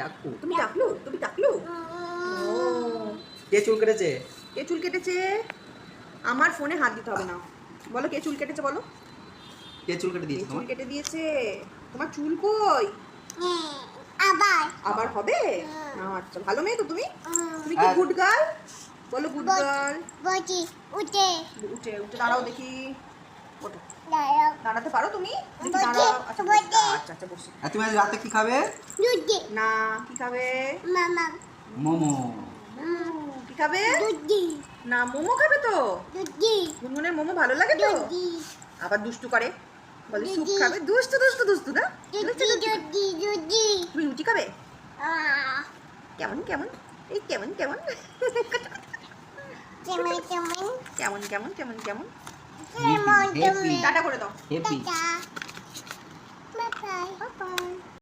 ডাকু তুমি ডাকলু? তুমি ডাকলু? ও। কে চুল কেটেছে? কে চুল কেটেছে? আমার ফোনে হাত দিতে হবে না। বলো কে চুল কেটেছে বলো? কে চুল কেটে দিয়েছে চুল কেটে দিয়েছে? তোমার চুল কই? আবার। আবার হবে? আচ্ছা ভালো মেয়ে তো তুমি। তুমি কি গুড গার্ল বলো গুড গার্ল বলছি উঠে। উঠে উঠে দাঁড়াও দেখি। ওঠো। দাঁড়াতে পারো তুমি? দাঁড়াও আচ্ছা। আচ্ছা বসে। আর তুমি আজ রাতে কি খাবে? না কি খাবে? মোমো। কি খাবে? না মোমো খাবে তো? গুনগুনের মোমো ভালো লাগে তো? আবার দুষ্টু করে। বলে স্যুপ খাবে। দুষ্টু দুষ্টু দুষ্টু না? তুমি রুটি খাবে? কেমন কেমন? এই কেমন কেমন? কেমন কেমন? কেমন কেমন কেমন কেমন? কেমন কেমন? টাটা করে দাও। パパ